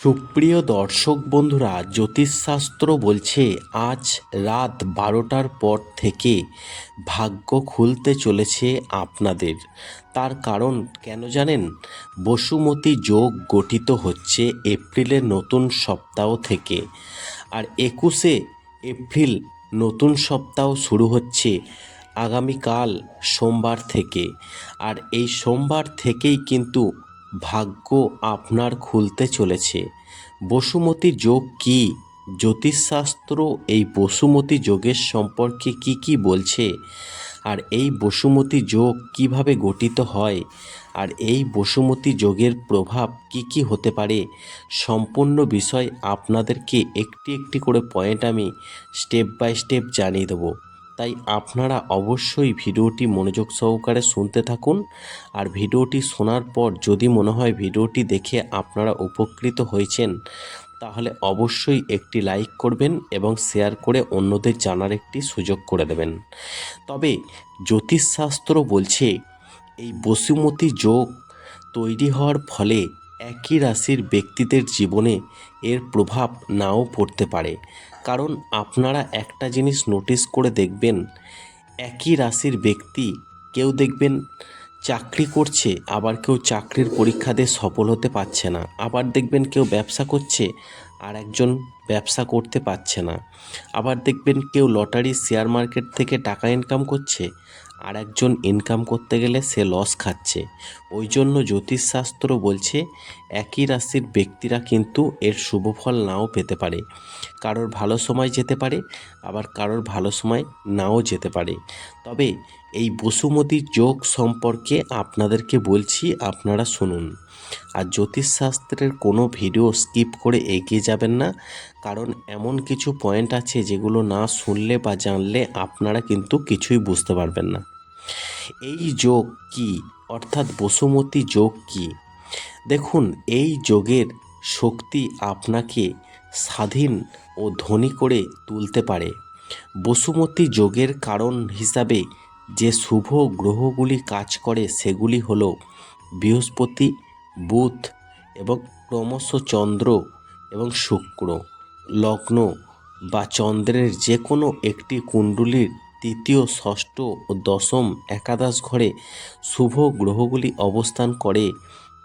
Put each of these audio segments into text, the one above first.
সুপ্রিয় দর্শক বন্ধুরা, জ্যোতিষশাস্ত্র বলছে, আজ রাত বারোটার পর থেকে ভাগ্য খুলতে চলেছে আপনাদের। তার কারণ কেন জানেন? বসুমতী যোগ গঠিত হচ্ছে এপ্রিলের নতুন সপ্তাহ থেকে। আর একুশে এপ্রিল নতুন সপ্তাহ শুরু হচ্ছে আগামীকাল সোমবার থেকে। আর এই সোমবার থেকেই কিন্তু ভাগ্য আপনার খুলতে চলেছে। বসুমতী যোগ কি? জ্যোতিষশাস্ত্র এই বসুমতী যোগের সম্পর্কে কি কি বলছে? আর এই বসুমতী যোগ কীভাবে গঠিত হয়? আর এই বসুমতী যোগের প্রভাব কি কি হতে পারে? সম্পূর্ণ বিষয় আপনাদেরকে একটি একটি করে পয়েন্ট আমি স্টেপ বাই স্টেপ জানিয়ে দেবো। তাই আপনারা অবশ্যই ভিডিওটি মনোযোগ সহকারে শুনতে থাকুন। আর ভিডিওটি শোনার পর যদি মনে হয় ভিডিওটি দেখে আপনারা উপকৃত হয়েছেন, তাহলে অবশ্যই একটি লাইক করবেন এবং শেয়ার করে অন্যদের জানার একটি সুযোগ করে দেবেন। তবে জ্যোতিষশাস্ত্র বলছে, এই বসুমতী যোগ তৈরি হওয়ার ফলে একই রাশির ব্যক্তিদের জীবনে এর প্রভাব নাও পড়তে পারে। কারণ আপনারা একটা জিনিস নোটিস করে দেখবেন, একই রাশির ব্যক্তি কেউ দেখবেন চাকরি করছে, আবার কেউ চাকরির পরীক্ষা দিয়ে সফল হতে পারছে না। আবার দেখবেন কেউ ব্যবসা করছে, আর একজন ব্যবসা করতে পারছে না। আবার দেখবেন কেউ লটারি শেয়ার মার্কেট থেকে টাকা ইনকাম করছে আর একজন ইনকাম করতে গেলে সে লস খাচ্ছে। ওই জন্য জ্যোতিষশাস্ত্র বলছে, একই রাশির ব্যক্তিরা কিন্তু এর শুভ ফল নাও পেতে পারে। কারোর ভালো সময় যেতে পারে, আবার কারোর ভালো সময় নাও যেতে পারে। তবে এই বসুমতী যোগ সম্পর্কে আপনাদেরকে বলছি, আপনারা শুনুন। আর জ্যোতিষশাস্ত্রের কোনো ভিডিও স্কিপ করে এগিয়ে যাবেন না। কারণ এমন কিছু পয়েন্ট আছে যেগুলো না শুনলে বা জানলে আপনারা কিন্তু কিছুই বুঝতে পারবেন না। এই যোগ কি? অর্থাৎ বসুমতী যোগ কি? দেখুন, এই যোগের শক্তি আপনাকে স্বাধীন ও ধনী করে তুলতে পারে। বসুমতী যোগের কারণ হিসাবে যে শুভ গ্রহগুলি কাজ করে সেগুলি হলো বৃহস্পতি বুধ এবং ক্রমশ চন্দ্র এবং শুক্র, লগ্ন বা চন্দ্রের যে কোনো একটি কুণ্ডলীর তৃতীয়, ষষ্ঠ ও দশম একাদশ ঘরে শুভ গ্রহগুলি অবস্থান করে,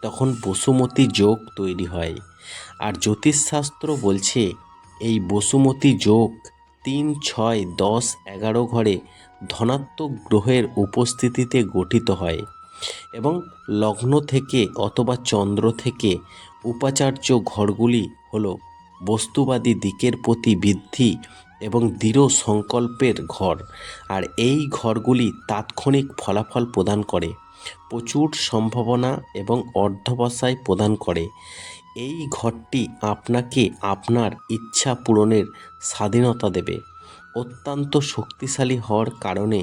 তখন বসুমতী যোগ তৈরি হয়। আর জ্যোতিষশাস্ত্র বলছে, এই বসুমতী যোগ তিন, ছয়, দশ, এগারো ঘরে ধনাত্মক গ্রহের উপস্থিতিতে গঠিত হয়। এবং লগ্ন থেকে অথবা চন্দ্র থেকে উপাচার্য ঘরগুলি হল বস্তুবাদী দিকের প্রতি বৃদ্ধি এবং দৃঢ় সংকল্পের ঘর। আর এই ঘরগুলি তাৎক্ষণিক ফলাফল প্রদান করে, প্রচুর সম্ভাবনা এবং অর্ধবসায় প্রদান করে। এই ঘরটি আপনাকে আপনার ইচ্ছা পূরণের স্বাধীনতা দেবে। অত্যন্ত শক্তিশালী হওয়ার কারণে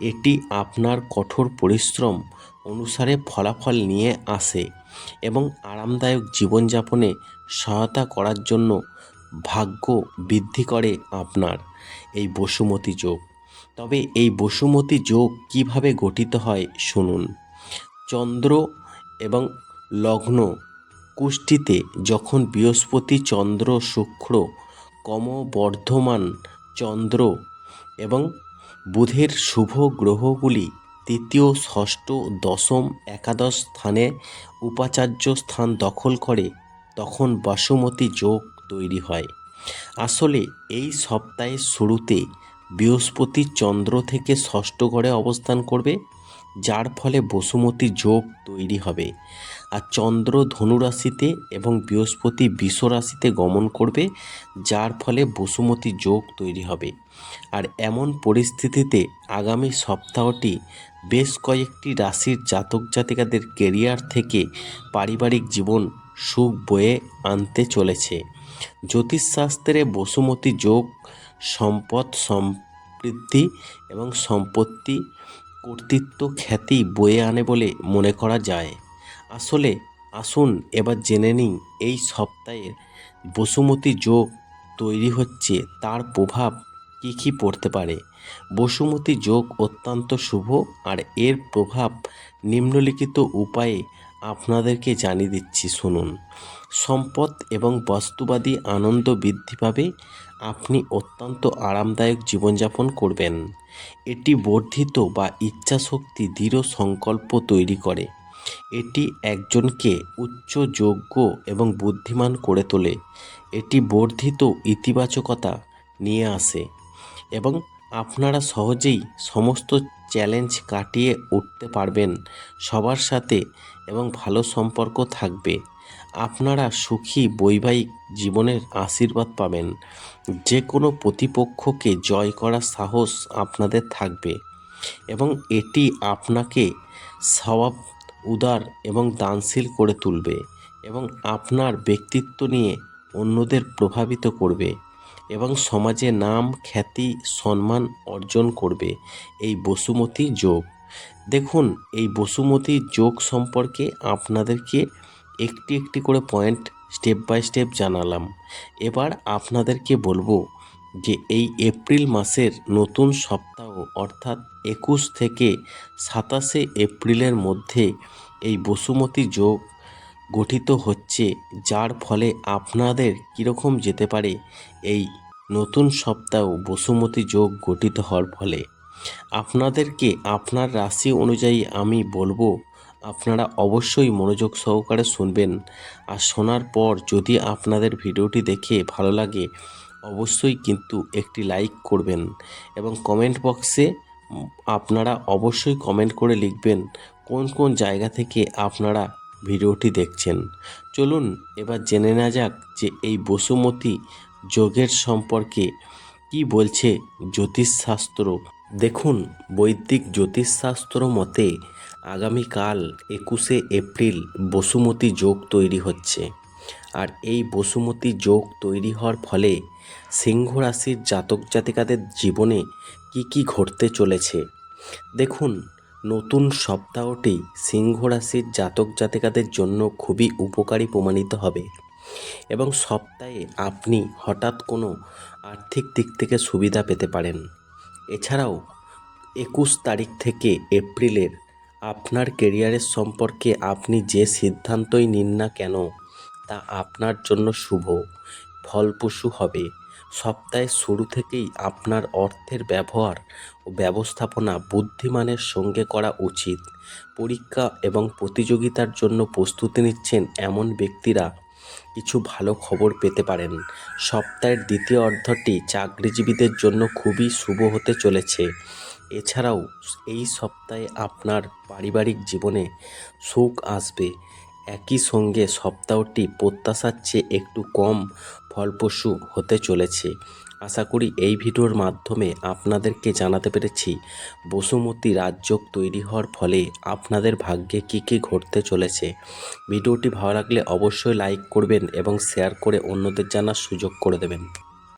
এটি আপনার কঠোর পরিশ্রম অনুসারে ফলাফল নিয়ে আসে এবং আরামদায়ক জীবনযাপনে সহায়তা করার জন্য ভাগ্য বৃদ্ধি করে আপনার এই বসুমতী যোগ। তবে এই বসুমতী যোগ কীভাবে গঠিত হয় শুনুন। চন্দ্র এবং লগ্ন কুষ্টিতে যখন বৃহস্পতি, চন্দ্র, শুক্র, ক্রমবর্ধমান চন্দ্র এবং বুধের শুভ গ্রহগুলি তৃতীয় ষষ্ঠ, দশম, একাদশ স্থানে উপাচার্য স্থান দখল করে, তখন বাসুমতি যোগ তৈরি হয়। আসলে এই সপ্তাহের শুরুতে বৃহস্পতি চন্দ্র থেকে ষষ্ঠ ঘরে অবস্থান করবে। যার ফলে বসুমতী যোগ তৈরি হবে। আর চন্দ্র ধনুরাশিতে এবং বৃহস্পতি রাশিতে গমন করবে, যার ফলে বসুমতী যোগ তৈরি হবে। আর এমন পরিস্থিতিতে আগামী সপ্তাহটি বেশ কয়েকটি রাশির জাতক জাতিকাদের কেরিয়ার থেকে পারিবারিক জীবন সুখ বয়ে আনতে চলেছে। জ্যোতিষশাস্ত্রে বসুমতী যোগ সম্পদ সমৃদ্ধি এবং সম্পত্তি কর্তৃত্ব খ্যাতি বয়ে আনে বলে মনে করা যায়। আসলে, আসুন এবার জেনে নিই, এই সপ্তাহের বসুমতী যোগ তৈরি হচ্ছে, তার প্রভাব কী কী পড়তে পারে? বসুমতী যোগ অত্যন্ত শুভ আর এর প্রভাব নিম্নলিখিত উপায়ে আপনাদেরকে জানিয়ে দিচ্ছি, শুনুন। সম্পদ এবং বাস্তুবাদী আনন্দ বৃদ্ধি পাবে আপনি অত্যন্ত আরামদায়ক জীবনযাপন করবেন। এটি বর্ধিত বা ইচ্ছাশক্তি দৃঢ় সংকল্প তৈরি করে। এটি একজনকে উচ্চ, যোগ্য এবং বুদ্ধিমান করে তোলে। এটি বর্ধিত ইতিবাচকতা নিয়ে আসে এবং আপনারা সহজেই সমস্ত চ্যালেঞ্জ কাটিয়ে উঠতে পারবেন। সবার সাথে এবং ভালো সম্পর্ক থাকবে। আপনারা সুখী বৈবাহিক জীবনের আশীর্বাদ পাবেন। যে কোনো প্রতিপক্ষকে জয় করার সাহস আপনাদের থাকবে এবং এটি আপনাকে স্বভাব, উদার এবং দানশীল করে তুলবে এবং আপনার ব্যক্তিত্ব নিয়ে অন্যদের প্রভাবিত করবে এবং সমাজে নাম, খ্যাতি, সম্মান অর্জন করবে। এই বসুমতী যোগ। দেখুন, এই বসুমতী যোগ সম্পর্কে আপনাদেরকে একটি একটি করে পয়েন্ট স্টেপ বাই স্টেপ জানালাম। এবার আপনাদেরকে বলব যে এই এপ্রিল মাসের নতুন সপ্তাহ, অর্থাৎ একুশ থেকে সাতাশে এপ্রিলের মধ্যে এই বসুমতী যোগ গঠিত হচ্ছে, যার ফলে আপনাদের কীরকম যেতে পারে এই নতুন সপ্তাহ বসুমতী যোগ গঠিত হওয়ার ফলে। আপনাদেরকে আপনার রাশি অনুযায়ী আমি বলব, আপনারা অবশ্যই মনোযোগ সহকারে শুনবেন। আর শোনার পর যদি আপনাদের ভিডিওটি দেখে ভালো লাগে, অবশ্যই কিন্তু একটি লাইক করবেন এবং কমেন্ট বক্সে আপনারা অবশ্যই কমেন্ট করে লিখবেন কোন কোন জায়গা থেকে আপনারা ভিডিওটি দেখছেন। চলুন এবার জেনে নেওয়া যাক যে এই বসুমতী যোগের সম্পর্কে কি বলছে জ্যোতিষশাস্ত্র। দেখুন, বৈদিক জ্যোতিষশাস্ত্র মতে আগামীকাল একুশে এপ্রিল বসুমতী যোগ তৈরি হচ্ছে। আর এই বসুমতী যোগ তৈরি হওয়ার ফলে সিংহ রাশির জাতক জাতিকাদের জীবনে কি কি ঘটতে চলেছে? দেখুন, নতুন সপ্তাহটি সিংহ রাশির জাতক জাতিকাদের জন্য খুবই উপকারী প্রমাণিত হবে। এবং সপ্তাহে আপনি হঠাৎ কোনো আর্থিক দিক থেকে সুবিধা পেতে পারেন। এছাড়াও, একুশ তারিখ থেকে এপ্রিলের আপনার কেরিয়ারের সম্পর্কে আপনি যে সিদ্ধান্তই নিন না কেন, তা আপনার জন্য শুভ। ফলপ্রসূ হবে। সপ্তাহের শুরু থেকেই আপনার অর্থের ব্যবহার ও ব্যবস্থাপনা বুদ্ধিমানের সঙ্গে করা উচিত। পরীক্ষা এবং প্রতিযোগিতার জন্য প্রস্তুতি নিচ্ছেন এমন ব্যক্তিরা কিছু ভালো খবর পেতে পারেন। সপ্তাহের দ্বিতীয় অর্ধটি চাকরিজীবীদের জন্য খুবই শুভ হতে চলেছে। এছাড়াও এই সপ্তাহে আপনার পারিবারিক জীবনে সুখ আসবে। একই সঙ্গে সপ্তাহটি প্রত্যাশার চেয়ে একটু কম ফলপ্রসূ হতে চলেছে। আশা করি এই ভিডিওর মাধ্যমে আপনাদেরকে জানাতে পেরেছি বসুমতী রাজযোগ তৈরি হওয়ার ফলে আপনাদের ভাগ্যে কি কি ঘটতে চলেছে। ভিডিওটি ভালো লাগলে অবশ্যই লাইক করবেন এবং শেয়ার করে অন্যদের জানার সুযোগ করে দেবেন।